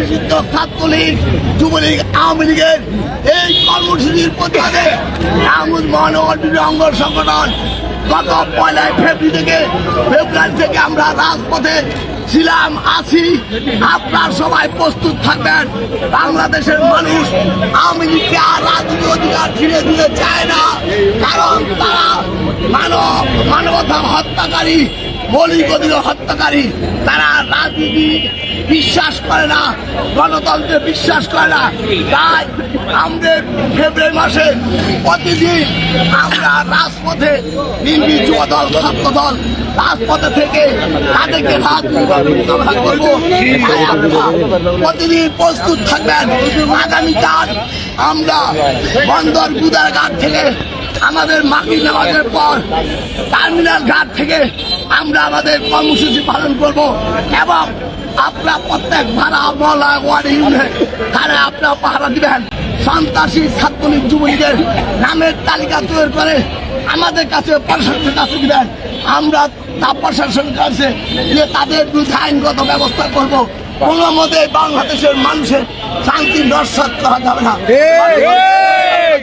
নিষিদ্ধ ছাত্রলীগ, যুবলীগ, আওয়ামী লীগের এই কর্মসূচির প্রতিবাদে আহমদ মহানগর অঙ্গ সংগঠন গত পয়লাই ফেব্রুয়ারি থেকে ফেব্রুয়ারি থেকে আমরা রাজপথে ছিলাম, আছি। আপনার সবাই প্রস্তুত থাকবেন। বাংলাদেশের মানুষ আওয়ামী লীগকে আর রাজনীতি অধিকার ফিরে দিতে চায় না। কারণ তারা মানব মানবতা হত্যাকারী। মৌলিক হত্যাকারী, তারা রাজনীতি বিশ্বাস করে না, গণতন্ত্রে বিশ্বাস করে না। তাই আমাদের ফেব্রুয়ারি মাসে প্রতিদিন আমরা রাজপথে তিনটি যুব দল ছাত্র দল রাজপথে থেকে তাদেরকে মোকাবেলা করব। প্রতিদিন প্রস্তুত থাকবেন। আগামীকাল আমরা বন্দর গুদার ঘাট থেকে আমাদের মাটি নেওয়ার পর টার্মিনাল ঘাট থেকে আমরা আমাদের কর্মসূচি পালন করব এবং আপনার প্রত্যেক ভাড়া, মহলা, ওয়ার্ড ইউনিয়ন তারা আপনার পাহারা দিবেন। সন্ত্রাসী, ছাত্রলীগ, যুবলীগের নামের তালিকা তৈরি করে আমাদের কাছে প্রশাসনের কাছে দিবেন। আমরা তা প্রশাসনের কাছে যে তাদের বিরুদ্ধে আইনগত ব্যবস্থা করব। কোনো মতে বাংলাদেশের মানুষের শান্তি নস্বাত করা যাবে না।